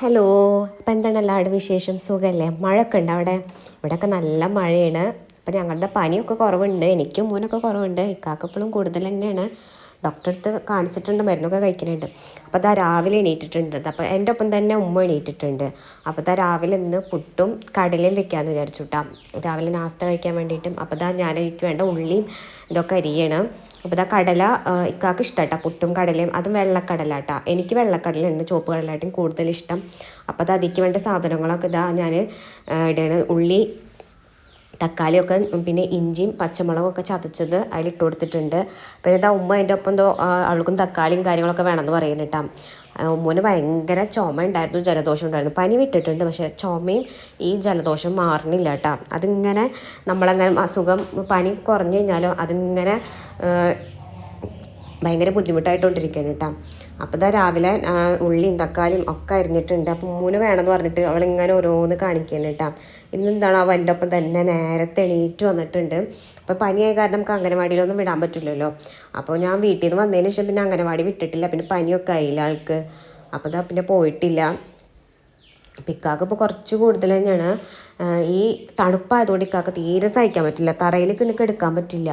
Hello അപ്പം എന്താണ് എല്ലാവരുടെ വിശേഷം? സുഖമല്ലേ മഴയൊക്കെ ഉണ്ട് അവിടെ? ഇവിടെയൊക്കെ നല്ല മഴയാണ്. അപ്പം ഞങ്ങളുടെ പനിയൊക്കെ കുറവുണ്ട്. എനിക്കും മൂനൊക്കെ കുറവുണ്ട്. ഇക്കാക്കപ്പോഴും കൂടുതൽ തന്നെയാണ്. ഡോക്ടറെ അടുത്ത് കാണിച്ചിട്ടുണ്ട്. മരുന്നൊക്കെ കഴിക്കുന്നുണ്ട്. അപ്പോൾ അതാ രാവിലെ എണീറ്റിട്ടുണ്ട്. അപ്പോൾ എന്റെ ഒപ്പം തന്നെ ഉമ്മ എണീറ്റിട്ടുണ്ട്. അപ്പോൾ അതാ രാവിലെ ഇന്ന് പുട്ടും കടലയും വെക്കാമെന്ന് വിചാരിച്ചു കേട്ടോ. രാവിലെ നാസ്ത കഴിക്കാൻ വേണ്ടിയിട്ടും. അപ്പോൾ അതാ ഞാൻ എനിക്ക് വേണ്ട ഉള്ളിയും ഇതൊക്കെ അരിയണം. അപ്പോൾ ഇതാ കടല ഇക്കാക്ക് ഇഷ്ടമാട്ടോ പുട്ടും കടലയും അതും വെള്ളക്കടല കേട്ടോ എനിക്ക് വെള്ളക്കടലയുണ്ട് ചുവപ്പ് കടലായിട്ടും കൂടുതൽ ഇഷ്ടം അപ്പോൾ അത് അതിക്ക് വേണ്ട സാധനങ്ങളൊക്കെ ഇതാ ഞാൻ ഇടയാണ് ഉള്ളി തക്കാളിയൊക്കെ പിന്നെ ഇഞ്ചിയും പച്ചമുളകൊക്കെ ചതച്ചത് അതിലിട്ട് കൊടുത്തിട്ടുണ്ട്. പിന്നെ ഇതാ ഉമ്മ അതിന്റെ ഒപ്പം എന്തോ അവൾക്കും തക്കാളിയും കാര്യങ്ങളൊക്കെ വേണമെന്ന് പറയുന്നു കേട്ടോ. ഉമ്മന് ഭയങ്കര ചുമ ഉണ്ടായിരുന്നു ജലദോഷം ഉണ്ടായിരുന്നു. പനി വിട്ടിട്ടുണ്ട് പക്ഷേ ചുമയും ഈ ജലദോഷം മാറണില്ല കേട്ടോ. അതിങ്ങനെ നമ്മളങ്ങനെ അസുഖം പനി കുറഞ്ഞു കഴിഞ്ഞാലും അതിങ്ങനെ ഭയങ്കര ബുദ്ധിമുട്ടായിട്ടോണ്ടിരിക്കുകയാണ് കേട്ടോ. അപ്പോൾ ഇതാ രാവിലെ ഉള്ളിയും തക്കാളിയും ഒക്കെ അരിഞ്ഞിട്ടുണ്ട്. അപ്പം മൂന്ന് വേണമെന്ന് പറഞ്ഞിട്ട് അവളിങ്ങനെ ഓരോന്ന് കാണിക്കുകയാണ് കേട്ടോ. ഇന്നെന്താണ് അവ എന്റെ ഒപ്പം തന്നെ നേരത്തെ എണീറ്റ് വന്നിട്ടുണ്ട്. അപ്പോൾ പനിയായ കാരണം നമുക്ക് അംഗനവാടിയിലൊന്നും വിടാൻ പറ്റില്ലല്ലോ. അപ്പോൾ ഞാൻ വീട്ടിൽ നിന്ന് വന്നതിന് ശേഷം പിന്നെ അംഗനവാടി വിട്ടിട്ടില്ല. പിന്നെ പനിയൊക്കെ ആയില്ല ആൾക്ക്? അപ്പോൾ ഇതാ പിന്നെ പോയിട്ടില്ല. പിക്കാക്ക് ഇപ്പോൾ കുറച്ച് കൂടുതൽ തന്നെയാണ്. ഈ തണുപ്പായതുകൊണ്ട് ഇക്കാക്ക് തീരെ സഹിക്കാൻ പറ്റില്ല. തറയിൽ കിണക്ക് എടുക്കാൻ പറ്റില്ല.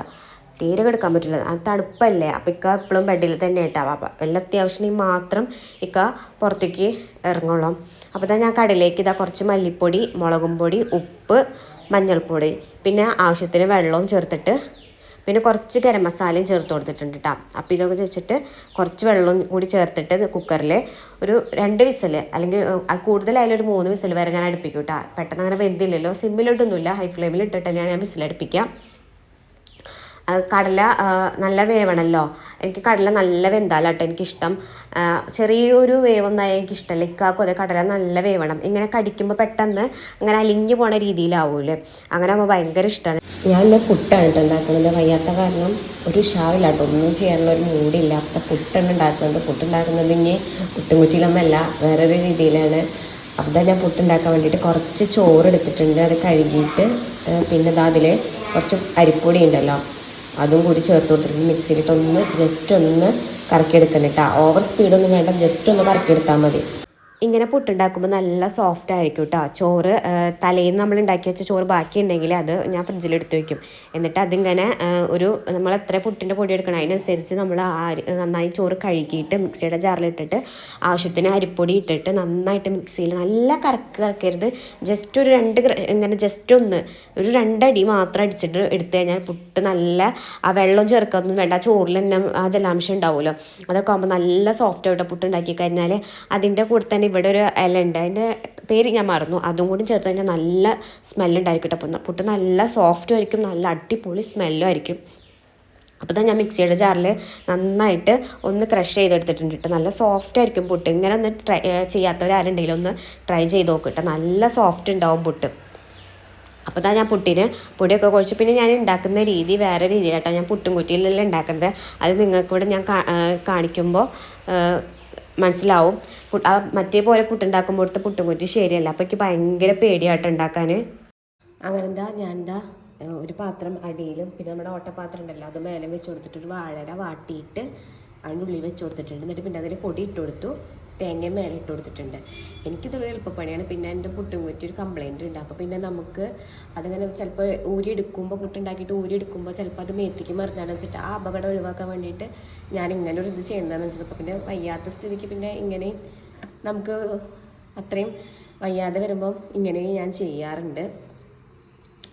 തീരെ കിടക്കാൻ പറ്റില്ല. തണുപ്പല്ലേ? അപ്പം ഇക്ക എപ്പോഴും ബെഡിൽ തന്നെ ഇട്ടാവാം അപ്പം വല്ല അത്യാവശ്യം മാത്രം ഇക്ക പുറത്തേക്ക് ഇറങ്ങുള്ളൂ. അപ്പോൾ ഇതാ ഞാൻ കടയിലേക്ക് ഇതാ കുറച്ച് മല്ലിപ്പൊടി മുളകും പൊടി ഉപ്പ് മഞ്ഞൾപ്പൊടി പിന്നെ ആവശ്യത്തിന് വെള്ളവും ചേർത്തിട്ട് പിന്നെ കുറച്ച് ഗരം മസാലയും ചേർത്ത് കൊടുത്തിട്ടുണ്ട് കേട്ടോ അപ്പോൾ ഇതൊക്കെ വെച്ചിട്ട് കുറച്ച് വെള്ളവും കൂടി ചേർത്തിട്ട് കുക്കറിൽ ഒരു രണ്ട് വിസൽ അല്ലെങ്കിൽ കൂടുതലായാലും ഒരു മൂന്ന് വിസൽ വരെ ഞാൻ അടുപ്പിക്കും കേട്ടോ പെട്ടെന്ന് അങ്ങനെ വെന്തില്ലല്ലോ. സിമ്മിലിട്ടൊന്നുമില്ല. ഹൈ ഫ്ലെയിമിൽ ഇട്ടിട്ട് ഞാൻ ആ, കടല നല്ല വേവണമല്ലോ എനിക്ക് കടല നല്ല വെന്താലാട്ടോ എനിക്കിഷ്ടം. ചെറിയൊരു വേവൊന്നായാൽ എനിക്കിഷ്ടമല്ല ഇക്കാക്കും അതെ കടല നല്ല വേവണം. ഇങ്ങനെ കടിക്കുമ്പോൾ പെട്ടെന്ന് അങ്ങനെ അലിഞ്ഞു പോണ രീതിയിലാവൂലേ അങ്ങനെ ആകുമ്പോൾ ഭയങ്കര ഇഷ്ടമാണ് ഞാൻ ഇന്ന് പുട്ടാണ് ഉണ്ടാക്കുന്നത് വയ്യാത്ത കാരണം ഒരു ഉഷാവില്ല കേട്ടോ ഒന്നും ചെയ്യാനുള്ള ഒരു മൂടില്ല. അപ്പം പുട്ടാണ് ഉണ്ടാക്കുന്നത് പുട്ടുണ്ടാക്കുന്നത് ഇനി പുട്ടുംകുറ്റിയിലൊന്നല്ല വേറൊരു രീതിയിലാണ്. അപ്പം ഞാൻ പുട്ടുണ്ടാക്കാൻ വേണ്ടിയിട്ട് കുറച്ച് ചോറ് എടുത്തിട്ടുണ്ട്. അത് കഴുകിയിട്ട് പിന്നെ അതിൽ കുറച്ച് അരിപ്പൊടി ഉണ്ടല്ലോ. അതും കൂടി ചേർത്ത് കൊടുത്തിട്ട് മിക്സിയിലിട്ടൊന്ന് ജസ്റ്റ് ഒന്ന് കറക്കിയെടുക്കണം കേട്ടോ. ഓവർ സ്പീഡൊന്നും വേണ്ട ജസ്റ്റ് ഒന്ന് കറക്കിയെടുത്താൽ മതി. ഇങ്ങനെ പുട്ടുണ്ടാക്കുമ്പോൾ നല്ല സോഫ്റ്റ് ആയിരിക്കും കേട്ടോ ചോറ് തലേന്ന് നമ്മൾ ഉണ്ടാക്കി വെച്ച ചോറ് ബാക്കി ഉണ്ടെങ്കിൽ അത് ഞാൻ ഫ്രിഡ്ജിലെടുത്ത് വയ്ക്കും എന്നിട്ട് അതിങ്ങനെ ഒരു നമ്മൾ എത്ര പുട്ടിന്റെ പൊടി എടുക്കണം അതിനനുസരിച്ച് നമ്മൾ നന്നായി ചോറ് കഴുകിയിട്ട് മിക്സിയുടെ ജാറിലിട്ടിട്ട് ആവശ്യത്തിന് അരിപ്പൊടി ഇട്ടിട്ട് നന്നായിട്ട് മിക്സിയിൽ നല്ല കറക്ക് കറക്കരുത്. ജസ്റ്റ് ഒരു രണ്ട് ഇങ്ങനെ ജസ്റ്റ് ഒന്ന് ഒരു രണ്ടടി മാത്രം അടിച്ചിട്ട് എടുത്തു കഴിഞ്ഞാൽ പുട്ട് നല്ല ആ വെള്ളം ചേർക്കൊന്നും വേണ്ട. ആ ചോറിൽ തന്നെ ആ ജലാംശം ഉണ്ടാവുമല്ലോ. അതൊക്കെ ആകുമ്പോൾ നല്ല സോഫ്റ്റ് ആയിട്ട് പുട്ട് ഉണ്ടാക്കി കഴിഞ്ഞാൽ അതിന്റെ കൂടെ തന്നെ ഇവിടെ ഒരു ഇല ഉണ്ട്. അതിന്റെ പേര് ഞാൻ മറന്നു. അതും കൂടി ചേർത്ത് കഴിഞ്ഞാൽ നല്ല സ്മെല്ലുണ്ടായിരിക്കും കേട്ടോ. പുട്ട് നല്ല സോഫ്റ്റും ആയിരിക്കും നല്ല അടിപൊളി സ്മെല്ലും ആയിരിക്കും. അപ്പോൾ തന്നെ ഞാൻ മിക്സിയുടെ ജാറിൽ നന്നായിട്ട് ഒന്ന് ക്രഷ് ചെയ്തെടുത്തിട്ടുണ്ട് കേട്ടോ. നല്ല സോഫ്റ്റ് ആയിരിക്കും പുട്ട്. ഇങ്ങനെ ഒന്ന് ട്രൈ ചെയ്യാത്തവരാരുണ്ടെങ്കിലും ഒന്ന് ട്രൈ ചെയ്ത് നോക്കും കേട്ടോ. നല്ല സോഫ്റ്റ് ഉണ്ടാവും പുട്ട്. അപ്പോൾ തന്നെ ഞാൻ പുട്ടിന് പൊടിയൊക്കെ കുഴച്ച്. പിന്നെ ഞാൻ ഉണ്ടാക്കുന്ന രീതി വേറെ രീതിയിലാട്ടോ ഞാൻ പുട്ടും കുറ്റിയിലല്ല ഉണ്ടാക്കുന്നത് അത് നിങ്ങൾക്കൂടെ ഞാൻ കാണിക്കുമ്പോൾ മനസ്സിലാവും. ആ മറ്റേ പോലെ പുട്ടുണ്ടാക്കുമ്പോഴത്തെ പുട്ടും കുറ്റി ശരിയല്ല. അപ്പോൾ എനിക്ക് ഭയങ്കര പേടിയായിട്ട് ഉണ്ടാക്കാൻ അങ്ങനെ എന്താ ഞാൻ എന്താ ഒരു പാത്രം അടിയിലും പിന്നെ നമ്മുടെ ഓട്ടപാത്രം ഉണ്ടല്ലോ അത് മേലെ വെച്ച് കൊടുത്തിട്ട് ഒരു വാഴര വാട്ടിയിട്ട് അതിനുള്ളിൽ വെച്ച് കൊടുത്തിട്ടുണ്ട്. എന്നിട്ട് പിന്നെ അതിൽ പൊടി ഇട്ട് കൊടുത്തു. തേങ്ങ മേലെ ഇട്ട് കൊടുത്തിട്ടുണ്ട്. എനിക്കിതൊരു എളുപ്പപ്പണിയാണ് പിന്നെ എന്റെ പുട്ടും കുറ്റി ഒരു കംപ്ലൈന്റ് ഉണ്ട്. അപ്പോൾ പിന്നെ നമുക്ക് അതിങ്ങനെ ചിലപ്പോൾ ഊരി എടുക്കുമ്പോൾ പുട്ടുണ്ടാക്കിയിട്ട് ഊരി എടുക്കുമ്പോൾ ചിലപ്പോൾ അത് മേത്തിക്ക് മറിഞ്ഞാന്ന് വെച്ചിട്ട് ആ അപകടം ഒഴിവാക്കാൻ വേണ്ടിയിട്ട് ഞാൻ ഇങ്ങനെ ഒരു ഇത് ചെയ്യുന്നതെന്ന് വെച്ചിട്ട് പിന്നെ വയ്യാത്ത സ്ഥിതിക്ക് പിന്നെ ഇങ്ങനെ നമുക്ക് അത്രയും വയ്യാതെ വരുമ്പോൾ ഇങ്ങനെ ഞാൻ ചെയ്യാറുണ്ട്.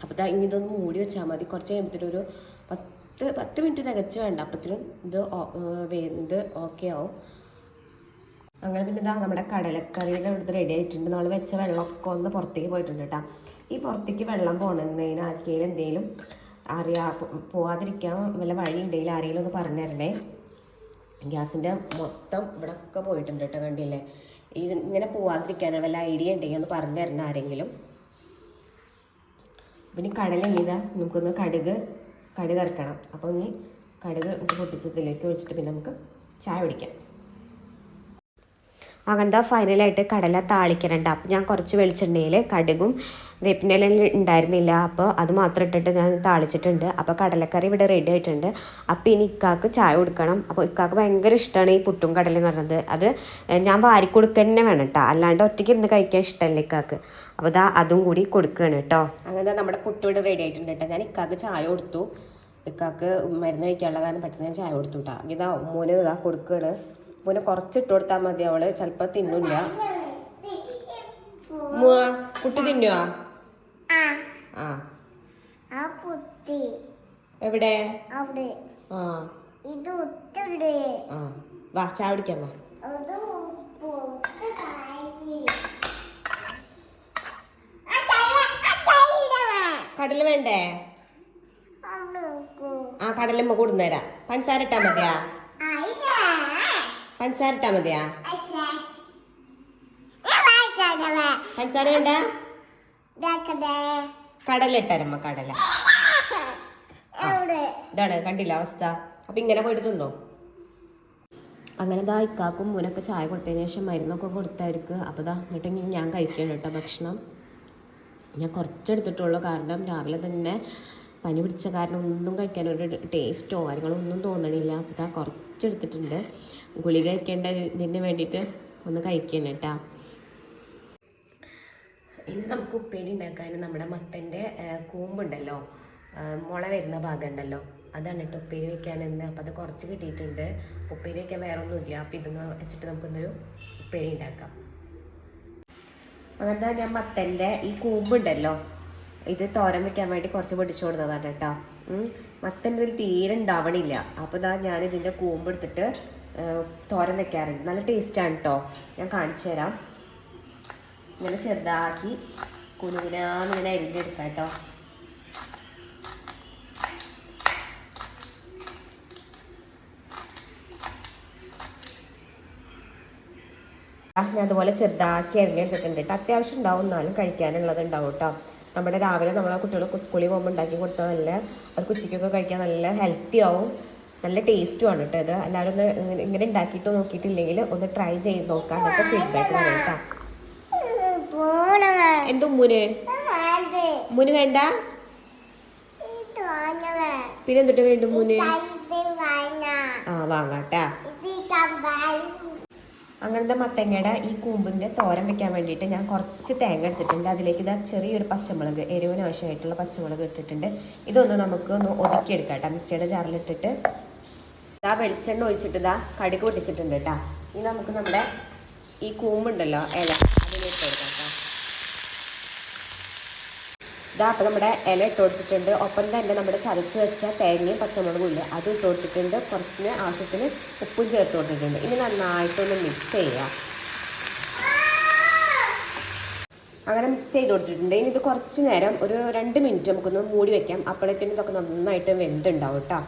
അപ്പോൾ ഇതൊന്ന് മൂടി വെച്ചാൽ മതി. കുറച്ച് ഒരു പത്ത് പത്ത് മിനിറ്റ് തികച്ച് വേണ്ട. അപ്പത്തിനും ഇത് ഇത് ഓക്കെ ആവും. അങ്ങനെ പിന്നെ ഇതാ നമ്മുടെ കടലക്കറിയുടെ ഇവിടുത്തെ റെഡി ആയിട്ടുണ്ട്. നമ്മൾ വെച്ച വെള്ളമൊക്കെ ഒന്ന് പുറത്തേക്ക് പോയിട്ടുണ്ട് കേട്ടോ. ഈ പുറത്തേക്ക് വെള്ളം പോകണമെന്നതിന് ആർക്കെങ്കിലും എന്തെങ്കിലും അറിയാ പോവാതിരിക്കാൻ വല്ല വഴി ഉണ്ടെങ്കിൽ ആരെങ്കിലും ഒന്ന് പറഞ്ഞു തരണേ. ഗ്യാസിന്റെ മൊത്തം ഇവിടെ ഒക്കെ പോയിട്ടുണ്ട് കേട്ടോ കണ്ടില്ലേ? ഇത് ഇങ്ങനെ പോവാതിരിക്കാനോ വല്ല ഐഡിയ ഉണ്ടെങ്കിൽ ഒന്ന് പറഞ്ഞു തരണം ആരെങ്കിലും. പിന്നെ കടല നമുക്കൊന്ന് കടുക് കടുക് ഇറക്കണം അപ്പോൾ ഇനി കടുക് പൊട്ടിച്ചതിലേക്ക് ഒഴിച്ചിട്ട് പിന്നെ നമുക്ക് ചായ കുടിക്കാം. അങ്ങനത്തെ ഫൈനലായിട്ട് കടല താളിക്കണുണ്ട്. അപ്പോൾ ഞാൻ കുറച്ച് വെളിച്ചെണ്ണയിൽ കടുകും വേപ്പിനെല്ലാം ഉണ്ടായിരുന്നില്ല. അപ്പോൾ അത് മാത്രം ഇട്ടിട്ട് ഞാൻ താളിച്ചിട്ടുണ്ട്. അപ്പോൾ കടലക്കറി ഇവിടെ റെഡി ആയിട്ടുണ്ട്. അപ്പോൾ ഇനി ഇക്കാക്ക് ചായ കൊടുക്കണം. അപ്പോൾ ഇക്കാക്ക് ഭയങ്കര ഇഷ്ടമാണ് ഈ പുട്ടും കടല എന്ന് പറയുന്നത് അത് ഞാൻ വാരി കൊടുക്കുക തന്നെ വേണം കേട്ടോ അല്ലാണ്ട് ഒറ്റയ്ക്ക് ഇരുന്ന് കഴിക്കാൻ ഇഷ്ടമല്ല ഇക്കാക്ക്. അപ്പോൾ ഇതാ അതും കൂടി കൊടുക്കുകയാണ് കേട്ടോ അങ്ങനെ നമ്മുടെ പുട്ട് ഇവിടെ റെഡി ആയിട്ടുണ്ട് കേട്ടോ ഞാൻ ഇക്കാക്ക് ചായ കൊടുത്തു. ഇക്കാക്ക് മരുന്ന് കഴിക്കാനുള്ള കാരണം പെട്ടെന്ന് ഞാൻ ചായ കൊടുത്തു കേട്ടോ ഇതാ മോന് ഇതാ കൊടുക്കുകയാണ് മോനെ കുറച്ച് ഇട്ട് കൊടുത്താൽ മതി അവൾ. ചിലപ്പോൾ തിന്നില്ല. കുട്ടി തിന്നോ ആ. ആ. ആ എവിടെ? അവിടെ. ആ. ആ. വാ ചായ കുടിക്കാൻ വാ. കടല വേണ്ടേ. ആ കടലമ്മ കൂടുന്നേരാ പഞ്ചസാര ഇട്ടാ മതിയാ. പഞ്ചസാര ഇട്ടാ മതിയാ. പഞ്ചസാര വേണ്ട. കടല? ഇതാണ് കണ്ടില്ല അവസ്ഥ? അപ്പൊ ഇങ്ങനെ പോയിട്ട് തിന്നോ? അങ്ങനെ ദാ ഇക്കാക്കും മുനൊക്കെ ചായ കൊടുത്തതിന് ശേഷം മരുന്നൊക്കെ കൊടുത്തായിരിക്കും. അപ്പോൾ ദാ എന്നിട്ട് ഞാൻ കഴിക്കണം കേട്ടോ ഭക്ഷണം. ഞാൻ കുറച്ചെടുത്തിട്ടുള്ളൂ. കാരണം രാവിലെ തന്നെ പനി പിടിച്ച കാരണം ഒന്നും കഴിക്കാൻ ഒരു ടേസ്റ്റോ കാര്യങ്ങളോ ഒന്നും തോന്നണില്ല. അപ്പോൾ ദാ കുറച്ചെടുത്തിട്ടുണ്ട്. ഗുളിക വയ്ക്കേണ്ടതിന് വേണ്ടിയിട്ട് ഒന്ന് കഴിക്കണം കേട്ടോ. ഇനി നമുക്ക് ഉപ്പേരി ഉണ്ടാക്കാൻ നമ്മുടെ മത്തന്റെ കൂമ്പുണ്ടല്ലോ. മുള വരുന്ന ഭാഗം ഉണ്ടല്ലോ അതാണ് കേട്ടോ ഉപ്പേരി വെക്കാനെന്ന് അപ്പോൾ അത് കുറച്ച് കിട്ടിയിട്ടുണ്ട്. ഉപ്പേരി വെക്കാൻ വേറെ ഒന്നുമില്ല അപ്പോൾ ഇതൊന്ന് വെച്ചിട്ട് നമുക്കൊന്നൊരു ഉപ്പേരി ഉണ്ടാക്കാം. അങ്ങനെ ഞാൻ മത്തന്റെ ഈ കൂമ്പുണ്ടല്ലോ. ഇത് തോരൻ വെക്കാൻ വേണ്ടി കുറച്ച് പൊടിച്ചു കൊടുത്തതാണ് കേട്ടോ. മത്തന്റെ മത്തൻ ഇതിൽ തീരെ ഉണ്ടാവണില്ല. അപ്പോൾ ഇതാ ഞാൻ ഇതിന്റെ കൂമ്പ് എടുത്തിട്ട് ആ, തോരൻ വെക്കാറുണ്ട്. നല്ല ടേസ്റ്റാണ് കേട്ടോ ഞാൻ കാണിച്ചു തരാം. ഇങ്ങനെ ചെറുതാക്കി കുനുകുനാന്നിങ്ങനെ അരിഞ്ഞെടുക്കാം കേട്ടോ ഞാൻ അതുപോലെ ചെറുതാക്കി അരിഞ്ഞെടുത്തിട്ടുണ്ട് കേട്ടോ അത്യാവശ്യം ഉണ്ടാവും. എന്നാലും കഴിക്കാനുള്ളത് ഉണ്ടാവും കേട്ടോ നമ്മുടെ രാവിലെ നമ്മളെ കുട്ടികൾ സ്കൂളിൽ പോകുമ്പോൾ ഉണ്ടാക്കി കൊടുത്താൽ നല്ല അവർക്ക് ഉച്ചയ്ക്കൊക്കെ കഴിക്കാൻ നല്ല ഹെൽത്തി ആവും. നല്ല ടേസ്റ്റും ആണ് കേട്ടോ ഇത് എല്ലാവരും ഒന്ന് ഇങ്ങനെ- ഉണ്ടാക്കിയിട്ട് നോക്കിയിട്ടില്ലെങ്കിൽ ഒന്ന് ട്രൈ ചെയ്ത് നോക്കാന്നൊക്കെ ഫീഡ്ബാക്ക് പറയാം കേട്ടോ. എന്തോ മുന്. മുന് വേണ്ട. പിന്നെ എന്തിട്ട് വേണ്ടും മുന് ആ വാങ്ങാട്ടാ. അങ്ങനത്തെ മത്തങ്ങയുടെ ഈ കൂമ്പിന്റെ തോരൻ വെക്കാൻ വേണ്ടിയിട്ട് ഞാൻ കുറച്ച് തേങ്ങ എടുത്തിട്ടുണ്ട് അതിലേക്ക് ഇതാ ചെറിയൊരു പച്ചമുളക് എരിവിന് ആവശ്യമായിട്ടുള്ള പച്ചമുളക് ഇട്ടിട്ടുണ്ട് ഇതൊന്ന് നമുക്ക് ഒന്ന് ഒതുക്കിയെടുക്കാം കേട്ടോ മിക്സിയുടെ ജാറിലിട്ടിട്ട് ഇതാ വെളിച്ചെണ്ണ ഒഴിച്ചിട്ട് ഇതാ കടുക് പൊട്ടിച്ചിട്ടുണ്ട് കേട്ടോ ഇനി നമുക്ക് നമ്മുടെ ഈ കൂമ്പുണ്ടല്ലോ ഇല അതിലേക്ക് കൊടുക്കാം കേട്ടോ ഇതാ അപ്പം നമ്മുടെ ഇല ഇട്ട് കൊടുത്തിട്ടുണ്ട്. ഒപ്പം തന്നെ നമ്മുടെ ചതച്ച് വെച്ച തേങ്ങയും പച്ചമുളകും ഇല്ല അതും ഇട്ട് കൊടുത്തിട്ടുണ്ട്. കുറച്ചിന് ആവശ്യത്തിന് ഉപ്പും ചേർത്ത് കൊടുത്തിട്ടുണ്ട്. ഇനി നന്നായിട്ടൊന്ന് മിക്സ് ചെയ്യാം. അങ്ങനെ മിക്സ് ചെയ്ത് കൊടുത്തിട്ടുണ്ട്. ഇനി ഇത് കുറച്ച് നേരം ഒരു രണ്ട് മിനിറ്റ് നമുക്കൊന്ന് മൂടി വെക്കാം. അപ്പോഴത്തേനും ഇതൊക്കെ നന്നായിട്ട് വെന്തുണ്ടാവും കേട്ടോ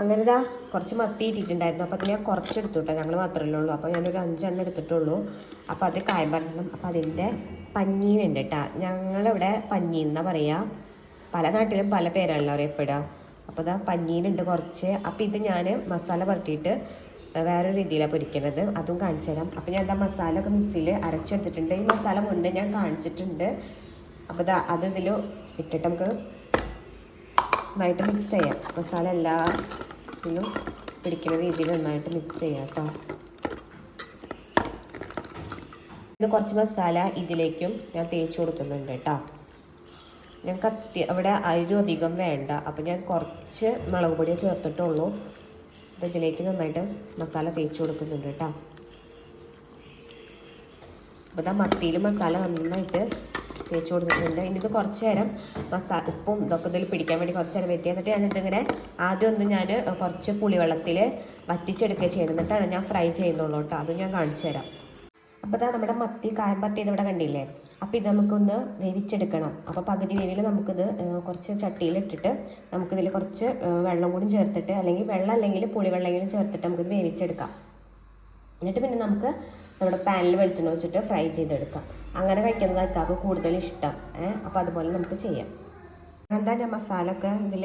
അങ്ങനെ ഇതാ കുറച്ച് മത്തി ഇട്ടിട്ടുണ്ടായിരുന്നു. അപ്പോൾ അത് ഞാൻ കുറച്ച് കേട്ടോ ഞങ്ങൾ മാത്രമല്ലേ ഉള്ളൂ അപ്പോൾ ഞാനൊരു അഞ്ചെണ്ണം എടുത്തിട്ടുള്ളൂ. അപ്പോൾ അത് കായം പറഞ്ഞു അപ്പോൾ അതിന്റെ പഞ്ഞീനുണ്ട് കേട്ടോ ഞങ്ങളിവിടെ പഞ്ഞീൻ എന്നാ പറയുക പല നാട്ടിലും പല പേരാണല്ലോ അറിയപ്പെടുക അപ്പോൾ ഇതാ പഞ്ഞീനുണ്ട് കുറച്ച്. അപ്പോൾ ഇത് ഞാൻ മസാല പുരട്ടിയിട്ട് വേറെ രീതിയിലാണ് പൊരിക്കുന്നത് അതും കാണിച്ചു തരാം. അപ്പോൾ ഞാൻ എന്താ മസാല ഒക്കെ മിക്സിയിൽ അരച്ചെടുത്തിട്ടുണ്ട്. ഈ മസാല മുന്നേ ഞാൻ കാണിച്ചിട്ടുണ്ട്. അപ്പോൾ ഇതാ അത് ഇതിൽ ഇട്ടിട്ട് നമുക്ക് നന്നായിട്ട് മിക്സ് ചെയ്യാം. മസാല എല്ലാത്തിലും പിടിക്കുന്ന രീതിയിൽ നന്നായിട്ട് മിക്സ് ചെയ്യാം കേട്ടോ ഇത് കുറച്ച് മസാല ഇതിലേക്കും ഞാൻ തേച്ച് കൊടുക്കുന്നുണ്ട് കേട്ടോ ഞങ്ങൾക്ക് അത്യ അവിടെ അരിയും അധികം വേണ്ട. അപ്പം ഞാൻ കുറച്ച് മുളക് പൊടിയെ ചേർത്തിട്ടുള്ളൂ. ഇത് ഇതിലേക്ക് നന്നായിട്ട് മസാല തേച്ച് കൊടുക്കുന്നുണ്ട് കേട്ടോ അപ്പോൾ ഇതാ മത്തിയിൽ മസാല നന്നായിട്ട് തേച്ച് കൊടുത്തിട്ടുണ്ട്. ഇനി ഇത് കുറച്ച് നേരം മസാല ഉപ്പും ഇതൊക്കെ ഇതിൽ പിടിക്കാൻ വേണ്ടി കുറച്ച് നേരം വെറ്റി എന്നിട്ട് ഞാനിതിങ്ങനെ ആദ്യം ഒന്ന് ഞാൻ കുറച്ച് പുളിവെള്ളത്തിൽ വറ്റിച്ചെടുക്കുക ചെയ്യുന്നത്. എന്നിട്ടാണ് ഞാൻ ഫ്രൈ ചെയ്യുന്നുള്ളൂ കേട്ടോ. അതും ഞാൻ കാണിച്ചു തരാം. അപ്പോൾ ഇതാ നമ്മുടെ മത്തി കായം പറ്റിയത് ഇവിടെ കണ്ടില്ലേ? അപ്പോൾ ഇത് നമുക്കൊന്ന് വേവിച്ചെടുക്കണം. അപ്പോൾ പകുതി വേവിൽ നമുക്കിത് കുറച്ച് ചട്ടിയിലിട്ടിട്ട് നമുക്കിതിൽ കുറച്ച് വെള്ളം കൂടി ചേർത്തിട്ട് അല്ലെങ്കിൽ വെള്ളം അല്ലെങ്കിൽ പുളിവെള്ളമെങ്കിലും ചേർത്തിട്ട് നമുക്കിത് വേവിച്ചെടുക്കാം. എന്നിട്ട് പിന്നെ നമുക്ക് നമ്മുടെ പാനിൽ വെളിച്ചെണ്ണ വെച്ചിട്ട് ഫ്രൈ ചെയ്തെടുക്കാം. അങ്ങനെ കഴിക്കുന്നത് അക്കാക്ക് കൂടുതൽ ഇഷ്ടം. അപ്പോൾ അതുപോലെ നമുക്ക് ചെയ്യാം. എന്താ ഞാൻ മസാല ഒക്കെ ഇതിൽ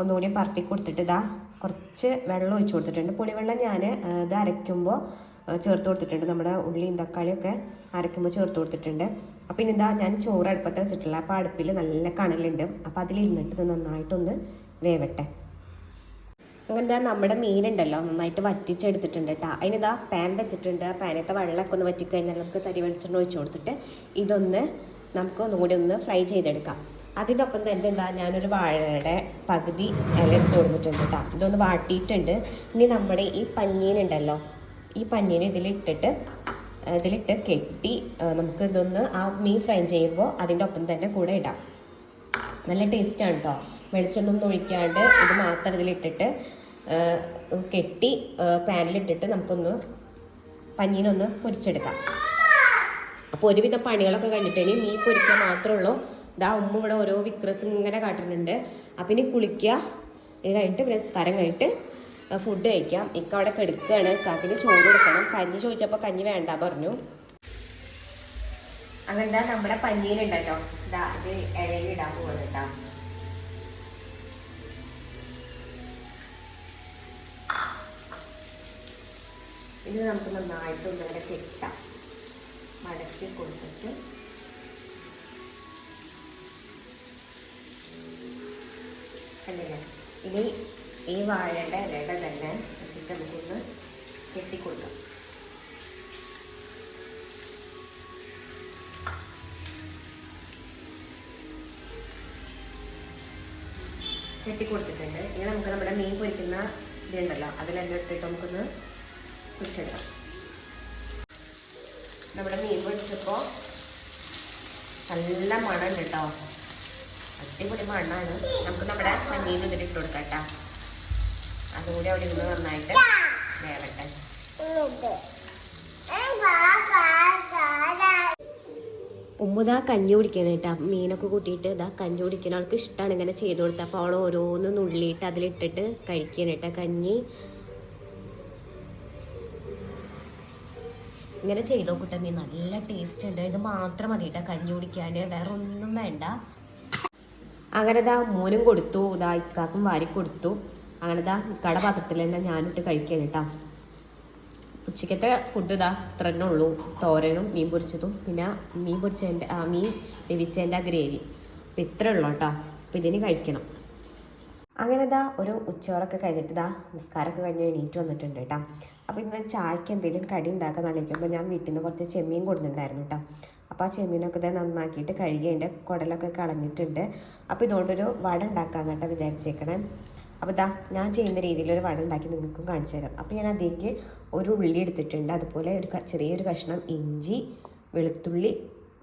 ഒന്നുകൂടി പറത്തി കൊടുത്തിട്ട് ഇതാ കുറച്ച് വെള്ളം ഒഴിച്ച് കൊടുത്തിട്ടുണ്ട്. പുളിവെള്ളം ഞാൻ ഇത് അരയ്ക്കുമ്പോൾ ചേർത്ത് കൊടുത്തിട്ടുണ്ട്. നമ്മുടെ ഉള്ളിയും തക്കാളിയൊക്കെ അരയ്ക്കുമ്പോൾ ചേർത്ത് കൊടുത്തിട്ടുണ്ട്. അപ്പോൾ ഇനി ഇതാ ഞാൻ ചോറ് അടുപ്പത്ത് വെച്ചിട്ടുള്ള അപ്പോൾ അടുപ്പിൽ നല്ല കണലുണ്ട്. അപ്പോൾ അതിലിരുന്നിട്ട് ഇത് നന്നായിട്ടൊന്ന് വേവട്ടെ. അങ്ങനെ നമ്മുടെ മീനുണ്ടല്ലോ നന്നായിട്ട് വറ്റിച്ചെടുത്തിട്ടുണ്ട് കേട്ടോ അതിനിതാ പാൻ വെച്ചിട്ടുണ്ട്. ആ പാനത്തെ വെള്ളമൊക്കെ ഒന്ന് വറ്റിക്കഴിഞ്ഞാൽ നമുക്ക് തരി വെളിച്ചെണ്ണ ഒഴിച്ച് കൊടുത്തിട്ട് ഇതൊന്ന് നമുക്ക് ഒന്നുകൂടി ഒന്ന് ഫ്രൈ ചെയ്തെടുക്കാം. അതിന്റെ ഒപ്പം തന്നെ എന്താ ഞാനൊരു വാഴയുടെ പകുതി ഇല എടുത്ത് കൊടുത്തിട്ടുണ്ട് കേട്ടോ ഇതൊന്ന് വാട്ടിയിട്ടുണ്ട്. ഇനി നമ്മുടെ ഈ പഞ്ഞീനുണ്ടല്ലോ ഈ പഞ്ഞീന് ഇതിലിട്ടിട്ട് ഇതിലിട്ട് കെട്ടി നമുക്ക് ഇതൊന്ന് ആ മീൻ ഫ്രൈ ചെയ്യുമ്പോൾ അതിന്റെ ഒപ്പം തന്നെ കൂടെ ഇടാം. നല്ല ടേസ്റ്റാണ് കേട്ടോ വെളിച്ചെണ്ണ ഒന്നും ഒഴിക്കാണ്ട് ഇത് മാത്രം ഇതിലിട്ടിട്ട് കെട്ടി പാനിലിട്ടിട്ട് നമുക്കൊന്ന് പഞ്ഞീനൊന്ന് പൊരിച്ചെടുക്കാം. അപ്പോൾ ഒരുവിധം പണികളൊക്കെ കഴിഞ്ഞിട്ട് ഇനി മീൻ പൊരിക്കാൻ മാത്രമേ ഉള്ളൂ. ഇതാ ഉമ്മ ഇവിടെ ഓരോ വിക്രസ് ഇങ്ങനെ കാട്ടുന്നുണ്ട് അപ്പം ഇനി കുളിക്കുക ഇത് കഴിഞ്ഞിട്ട് പിന്നെ സ്കരം കഴിഞ്ഞിട്ട് ഫുഡ് കഴിക്കാം. ഇക്ക അവിടെ കെടുക്കുകയാണ് കാക്കിന് ചോറ് കൊടുക്കണം. കഞ്ഞി ചോദിച്ചപ്പോൾ കഞ്ഞി വേണ്ട പറഞ്ഞു. അങ്ങനെന്താ നമ്മുടെ പഞ്ഞീനുണ്ടല്ലോ ഇതാ ഇത് ഇടയിൽ ഇടാൻ ഇത് നമുക്ക് നന്നായിട്ട് ഒന്നിങ്ങനെ കെട്ടാം. മടക്കി കൊടുത്തിട്ട്. അല്ലേ? ഇനി ഈ വാഴയുടെ ഇലയുടെ തന്നെ വെച്ചിട്ട് നമുക്കൊന്ന് കെട്ടിക്കൊടുക്കാം. കെട്ടിക്കൊടുത്തിട്ടുണ്ട്. ഇനി നമുക്ക് നമ്മുടെ മീൻ പൊരിക്കുന്ന ഇതുണ്ടല്ലോ. അതിലെല്ലാം ഇട്ടിട്ട് നമുക്കൊന്ന് പൊരിച്ചെടുക്കാം നമ്മുടെ മീൻ പൊരിച്ചപ്പോൾ നല്ല മണമുണ്ട് കേട്ടോ. അടിപൊളി മണ്ണാണ് നമുക്ക് നമ്മുടെ മീൻ ഇതിൽ ഇട്ട് കൊടുക്കാം കേട്ടോ. അതുകൂടി അവിടെ ഇരുന്ന് നന്നായിട്ട് വേവട്ടെ. ഉമ്മുതാ കഞ്ഞി കുടിക്കണം കേട്ടോ. മീനൊക്കെ കൂട്ടിയിട്ട് ഇതാ കഞ്ഞി കുടിക്കണം ആൾക്ക് ഇഷ്ടമാണ് ഇങ്ങനെ ചെയ്ത് കൊടുത്തത്. അപ്പോൾ അവൾ ഓരോന്ന് നുള്ളിയിട്ട് അതിലിട്ടിട്ട് കഴിക്കണം കേട്ടോ കഞ്ഞി. ഇങ്ങനെ ചെയ്ത് നോക്കട്ടെ മീൻ നല്ല ടേസ്റ്റ് ഉണ്ട്. ഇത് മാത്രം മതി കേട്ടോ കഞ്ഞി കുടിക്കാൻ വേറെ ഒന്നും വേണ്ട. അങ്ങനെ ഇതാ മോനും കൊടുത്തു. ഇതാ ഇക്കാക്കും വാരി കൊടുത്തു. അങ്ങനെ ഇതാ ഇക്കയുടെ പാത്രത്തിൽ തന്നെ ഞാനിട്ട് കഴിക്കാൻ കേട്ടോ. ഉച്ചക്കത്തെ ഫുഡ് ഇതാ ഇത്ര തന്നെ ഉള്ളൂ. തോരനും മീൻ പൊരിച്ചതും പിന്നെ മീൻ പൊരിച്ചതിന്റെ മീൻ ലഭിച്ചതിന്റെ ആ ഗ്രേവി അപ്പം ഇത്രേ ഉള്ളൂ കേട്ടോ. അപ്പം ഇതിന് കഴിക്കണം. അങ്ങനെ ഇതാ ഒരു ഉച്ചയോറൊക്കെ കഴിഞ്ഞിട്ട് ഇതാ നിസ്കാരമൊക്കെ കഴിഞ്ഞ് എണീറ്റ് വന്നിട്ടുണ്ട് കേട്ടോ അപ്പോൾ ഇന്ന് ചായക്ക് എന്തെങ്കിലും കടി ഉണ്ടാക്കാൻ ആലോചിക്കുമ്പോൾ ഞാൻ വീട്ടിൽ നിന്ന് കുറച്ച് ചെമ്മീൻ കൊടുത്തിട്ടുണ്ടായിരുന്നു കേട്ടോ അപ്പോൾ ആ ചെമ്മീനൊക്കെ ഇതാ നന്നാക്കിയിട്ട് കഴുകി അതിന്റെ കുടലൊക്കെ കളഞ്ഞിട്ടുണ്ട്. അപ്പോൾ ഇതുകൊണ്ടൊരു വട ഉണ്ടാക്കാമെന്ന് കേട്ടോ വിചാരിച്ചേക്കണേ. അപ്പോൾ ഇതാ ഞാൻ ചെയ്യുന്ന രീതിയിലൊരു വട ഉണ്ടാക്കി നിങ്ങൾക്കും കാണിച്ചു തരാം. അപ്പോൾ ഞാൻ അതിലേക്ക് ഒരു ഉള്ളി എടുത്തിട്ടുണ്ട്. അതുപോലെ ഒരു ചെറിയൊരു കഷ്ണം ഇഞ്ചി വെളുത്തുള്ളി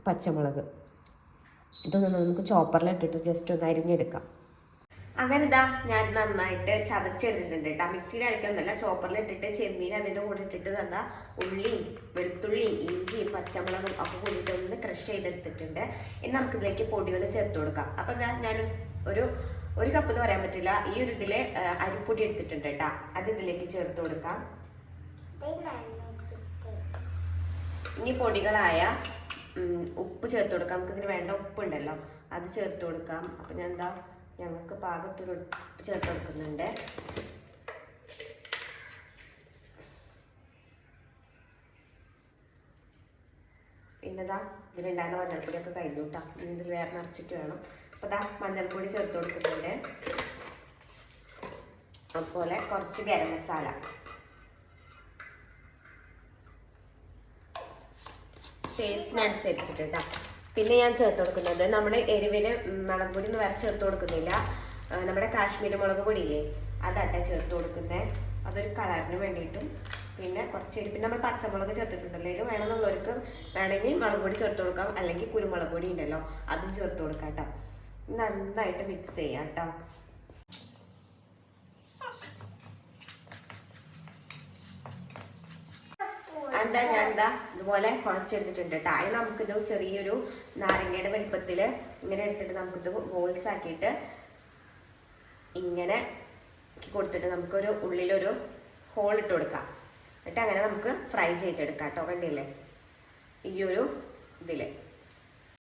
പച്ചമുളക്. ഇതൊന്ന് നമുക്ക് ചോപ്പറിലിട്ടിട്ട് ജസ്റ്റ് ഒന്ന് അരിഞ്ഞെടുക്കാം. അങ്ങനെ ഇതാ ഞാൻ നന്നായിട്ട് ചതച്ചെടുത്തിട്ടുണ്ട് കേട്ടോ. മിക്സിയിൽ അരയ്ക്കൊന്നുമല്ല ചോപ്പറിൽ ഇട്ടിട്ട് ചെമ്മീൻ അതിന്റെ കൂടെ ഇട്ടിട്ട് തന്ന ഉള്ളിയും വെളുത്തുള്ളിയും ഇഞ്ചിയും പച്ചമുളകും ഒക്കെ കൂടിയിട്ട് ഒന്ന് ക്രഷ് ചെയ്തെടുത്തിട്ടുണ്ട്. ഇനി നമുക്ക് ഇതിലേക്ക് പൊടികൾ ചേർത്ത് കൊടുക്കാം. അപ്പം ഞാൻ ഞാൻ ഒരു ഒരു കപ്പ് എന്ന് പറയാൻ പറ്റില്ല. ഈ ഒരു ഇതിൽ അരിപ്പൊടി എടുത്തിട്ടുണ്ട് കേട്ടോ. അത് ഇതിലേക്ക് ചേർത്ത് കൊടുക്കാം. ഇനി പൊടികളായ ഉപ്പ് ചേർത്ത് കൊടുക്കാം. നമുക്ക് ഇതിന് വേണ്ട ഉപ്പുണ്ടല്ലോ. അത് ചേർത്ത് കൊടുക്കാം. അപ്പം ഞാൻ എന്താ ഞങ്ങൾക്ക് പാകത്തൊരു ഉപ്പ് ചേർത്ത് കൊടുക്കുന്നുണ്ട്. പിന്നെതാ ഇതിലുണ്ടായിരുന്ന മഞ്ഞൾപ്പൊടിയൊക്കെ കഴിഞ്ഞു കേട്ടോ ഇനി ഇതിൽ വേറെ നിറച്ചിട്ട് വേണം. അപ്പോൾ ഇതാ മഞ്ഞൾപ്പൊടി ചേർത്ത് കൊടുക്കുന്നുണ്ട്. അതുപോലെ കുറച്ച് ഗരം മസാല. ടേസ്റ്റിനനുസരിച്ചിട്ട് കേട്ടോ പിന്നെ ഞാൻ ചേർത്ത് കൊടുക്കുന്നത് നമ്മുടെ എരിവിന് മുളക് പൊടി ഒന്നും വേറെ ചേർത്ത് കൊടുക്കുന്നില്ല. നമ്മുടെ കാശ്മീരി മുളക് പൊടിയില്ലേ അതട്ട ചേർത്ത് കൊടുക്കുന്നത് അതൊരു കളറിന് വേണ്ടിയിട്ടും പിന്നെ കുറച്ച് എരി പിന്നെ നമ്മൾ പച്ചമുളക് ചേർത്തിട്ടുണ്ടല്ലോ എരിവ് വേണമെന്നുള്ളവർക്ക് വേണമെങ്കിൽ മുളക് പൊടി ചേർത്ത് കൊടുക്കാം. അല്ലെങ്കിൽ കുരുമുളക് പൊടി ഉണ്ടല്ലോ അതും ചേർത്ത് കൊടുക്കാം കേട്ടോ നന്നായിട്ട് മിക്സ് ചെയ്യാം കേട്ടോ എന്താ ഞാൻ എന്താ ഇതുപോലെ കുഴച്ചെടുത്തിട്ടുണ്ട് കേട്ടോ അതിന് നമുക്കിത് ചെറിയൊരു നാരങ്ങയുടെ വലിപ്പത്തിൽ ഇങ്ങനെ എടുത്തിട്ട് നമുക്കിത് ബോൾസ് ആക്കിയിട്ട് ഇങ്ങനെ കൊടുത്തിട്ട് നമുക്കൊരു ഉള്ളിലൊരു ഹോൾ ഇട്ട് കൊടുക്കാം. എന്നിട്ട് അങ്ങനെ നമുക്ക് ഫ്രൈ ചെയ്തെടുക്കാം കേട്ടോ കണ്ടില്ലേ? ഈ ഒരു ഇതിൽ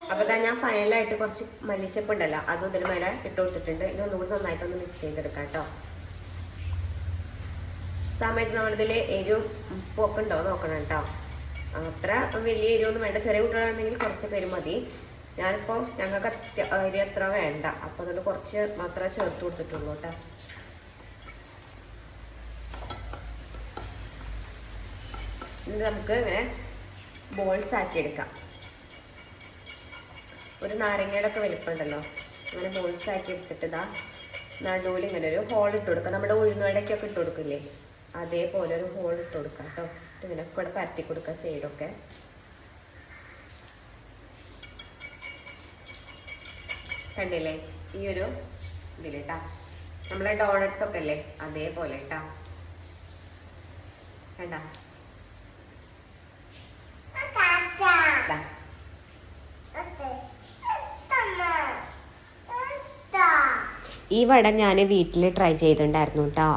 അപ്പോൾ ഇതാ ഞാൻ ഫൈനലായിട്ട് കുറച്ച് മല്ലിച്ചപ്പ് ഉണ്ടല്ലോ അതും ഇതിന് മേലെ ഇട്ട് കൊടുത്തിട്ടുണ്ട്. ഇനി ഒന്നുകൂടി നന്നായിട്ടൊന്ന് മിക്സ് ചെയ്തെടുക്കാം കേട്ടോ സമയത്ത് നമ്മളിതിൽ എരിവും പോക്കുണ്ടോ നോക്കണം കേട്ടോ. അത്ര വലിയ എരിവൊന്നും വേണ്ട. ചെറിയ കുട്ടികളാണെങ്കിൽ കുറച്ച് പേര് മതി. ഞാനിപ്പോൾ ഞങ്ങൾക്ക് അത്യ അരി അത്ര വേണ്ട. അപ്പോൾ അതുകൊണ്ട് കുറച്ച് മാത്രമേ ചേർത്ത് കൊടുത്തിട്ടുള്ളൂ കേട്ടോ. നമുക്ക് ഇങ്ങനെ ബോൾസ് ആക്കി എടുക്കാം ഒരു നാരങ്ങയുടെ ഒക്കെ വലിപ്പമുണ്ടല്ലോ. അങ്ങനെ ബോൾസ് ആക്കി എടുത്തിട്ട് ഇതാ നടുവിൽ ഇങ്ങനെ ഒരു ഹോൾ ഇട്ട് കൊടുക്കാം. നമ്മുടെ ഉഴുന്നുവടയ്ക്കൊക്കെ ഇട്ട് കൊടുക്കില്ലേ? അതേപോലെ ഒരു ഹോൾ ഇട്ട് കൊടുക്കാം കേട്ടോ ഇങ്ങനെ കൂടെ പരത്തി കൊടുക്കുക സൈഡൊക്കെ കണ്ടില്ലേ? ഈ ഒരു ഇതിലേട്ടാ. നമ്മളെ ഡോണറ്റ്സ് ഒക്കെ അല്ലേ? അതേപോലെ കേട്ടാ കണ്ട കാച്ച ദാ. ഓക്കേ തമ്മ ഈ വട ഞാൻ വീട്ടിൽ ട്രൈ ചെയ്തിട്ടുണ്ടായിരുന്നു കേട്ടോ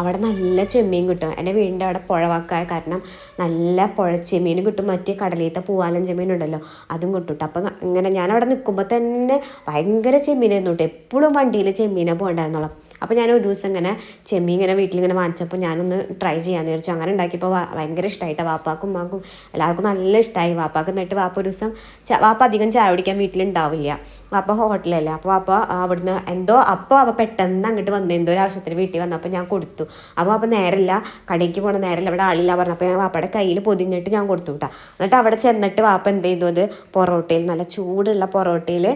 അവിടെ നല്ല ചെമ്മീൻ കിട്ടും. എന്റെ വീടിന്റെ അവിടെ പുഴവാക്കായ കാരണം നല്ല പുഴ ചെമ്മീനും കിട്ടും. മറ്റേ കടലീത്തെ പൂവാലൻ ചെമ്മീൻ ഉണ്ടല്ലോ അതും കിട്ടും കേട്ടോ അപ്പം ഇങ്ങനെ ഞാൻ അവിടെ നിൽക്കുമ്പോൾ തന്നെ ഭയങ്കര ചെമ്മീനായിരുന്നു കേട്ടോ എപ്പോഴും വണ്ടിയിൽ ചെമ്മീനെ പോകണ്ടായിരുന്നുള്ളൂ. അപ്പോൾ ഞാൻ ഒരു ദിവസം ഇങ്ങനെ ചെമ്മീൻ ഇങ്ങനെ വീട്ടിലിങ്ങനെ വാങ്ങിച്ചപ്പോൾ ഞാനൊന്ന് ട്രൈ ചെയ്യാമെന്ന് വിചാരിച്ചു. അങ്ങനെ ഉണ്ടാക്കിയപ്പോൾ ഭയങ്കര ഇഷ്ടമായിട്ടാണ് വാപ്പാക്കും ഉമ്മാക്കും എല്ലാവർക്കും നല്ല ഇഷ്ടമായി വാപ്പാക്ക് എന്നിട്ട് വാപ്പ ഒരു ദിവസം വാപ്പ അധികം ചായ കുടിക്കാൻ വീട്ടിലുണ്ടാവില്ല. വാപ്പ ഹോട്ടലല്ലേ. അപ്പോൾ വാപ്പ അവിടുന്ന് എന്തോ അപ്പോൾ അവ പെട്ടെന്ന് അങ്ങോട്ട് വന്നു. എന്തോ ഒരു ആവശ്യത്തിന് വീട്ടിൽ വന്നപ്പോൾ ഞാൻ കൊടുത്തു. അപ്പോൾ അപ്പോൾ നേരല്ല കടയ്ക്ക് പോകണ നേരല്ല. ഇവിടെ ആളില്ല പറഞ്ഞപ്പോൾ ഞാൻ വാപ്പയുടെ കയ്യിൽ പൊതിഞ്ഞിട്ട് ഞാൻ കൊടുത്തു കേട്ടോ എന്നിട്ട് അവിടെ ചെന്നിട്ട് വാപ്പ എന്ത് ചെയ്തു? അത് പൊറോട്ടയിൽ നല്ല ചൂടുള്ള പൊറോട്ടയിൽ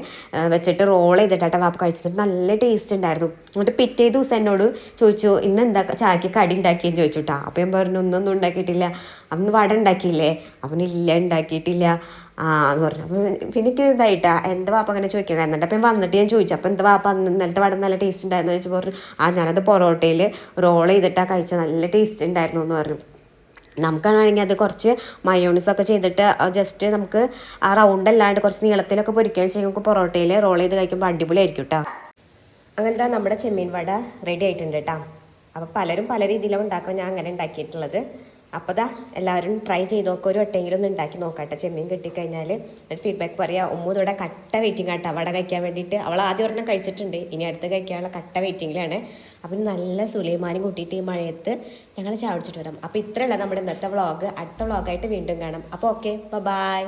വെച്ചിട്ട് റോൾ ചെയ്തിട്ടാട്ടോ വാപ്പ കഴിച്ചിട്ട് നല്ല ടേസ്റ്റ് ഉണ്ടായിരുന്നു. എന്നിട്ട് പിറ്റേ ദിവസം എന്നോട് ചോദിച്ചു ഇന്ന് എന്താ ചായക്ക് കടി ഉണ്ടാക്കിയെന്ന് ചോദിച്ചു കേട്ടോ അപ്പം ഞാൻ പറഞ്ഞു ഒന്നൊന്നും ഉണ്ടാക്കിയിട്ടില്ല. അന്ന് വട ഉണ്ടാക്കിയില്ലേ? അവനില്ല ഉണ്ടാക്കിയിട്ടില്ല. ആ എന്ന് പറഞ്ഞു. അപ്പം പിന്നെ എനിക്ക് ഇതായിട്ടാ എന്താ വാപ്പ അങ്ങനെ ചോദിക്കാൻ കാരണം? അപ്പം വന്നിട്ട് ഞാൻ ചോദിച്ചു അപ്പം എന്താ വാപ്പ അന്ന് ഇന്നലത്തെ വട നല്ല ടേസ്റ്റ് ഉണ്ടായിരുന്നു? ചോദിച്ചു പറഞ്ഞു ആ ഞാനത് പൊറോട്ടയിൽ റോൾ ചെയ്തിട്ടാ കഴിച്ച നല്ല ടേസ്റ്റ് ഉണ്ടായിരുന്നു എന്ന് പറഞ്ഞു. നമുക്കാണെങ്കിൽ അത് കുറച്ച് മയോണീസ് ഒക്കെ ചെയ്തിട്ട് ജസ്റ്റ് നമുക്ക് ആ റൗണ്ട് അല്ലാണ്ട് കുറച്ച് നീളത്തിലൊക്കെ പൊരിക്കുകയാണ് വെച്ചാൽ നമുക്ക് പൊറോട്ടയിൽ റോൾ ചെയ്ത് കഴിക്കുമ്പോൾ അടിപൊളിയായിരിക്കും കേട്ടോ അങ്ങനത്തെ നമ്മുടെ ചെമ്മീൻ വട റെഡി ആയിട്ടുണ്ട് കേട്ടോ അപ്പോൾ പലരും പല രീതിയിലാണ് ഉണ്ടാക്കുക ഞാൻ അങ്ങനെ ഉണ്ടാക്കിയിട്ടുള്ളത്. അപ്പോൾ ദാ എല്ലാവരും ട്രൈ ചെയ്ത് നോക്കുക ഒരു വട്ടെങ്കിലും ഒന്ന് ഉണ്ടാക്കി നോക്കട്ടെ. ചെമ്മീൻ കിട്ടിക്കഴിഞ്ഞാൽ ഫീഡ്ബാക്ക് പറയാം ഉമ്മ ഇവിടെ കട്ട വെയിറ്റിംഗ് ആട്ടോ വട കഴിക്കാൻ വേണ്ടിയിട്ട്. അവൾ ആദ്യം ഒരെണ്ണം കഴിച്ചിട്ടുണ്ട്. ഇനി അടുത്ത് കഴിക്കാനുള്ള കട്ട വെയിറ്റിങ്ങിലാണ് അപ്പം നല്ല സുലൈമാനും കൂട്ടിയിട്ട് ഈ മഴയത്ത് ഞങ്ങൾ ചാവിടിച്ചിട്ട് വരാം. അപ്പോൾ ഇത്രയുള്ള നമ്മുടെ ഇന്നത്തെ വ്ളോഗ് അടുത്ത വ്ളോഗായിട്ട് വീണ്ടും കാണാം. അപ്പോൾ ഓക്കെ ബൈ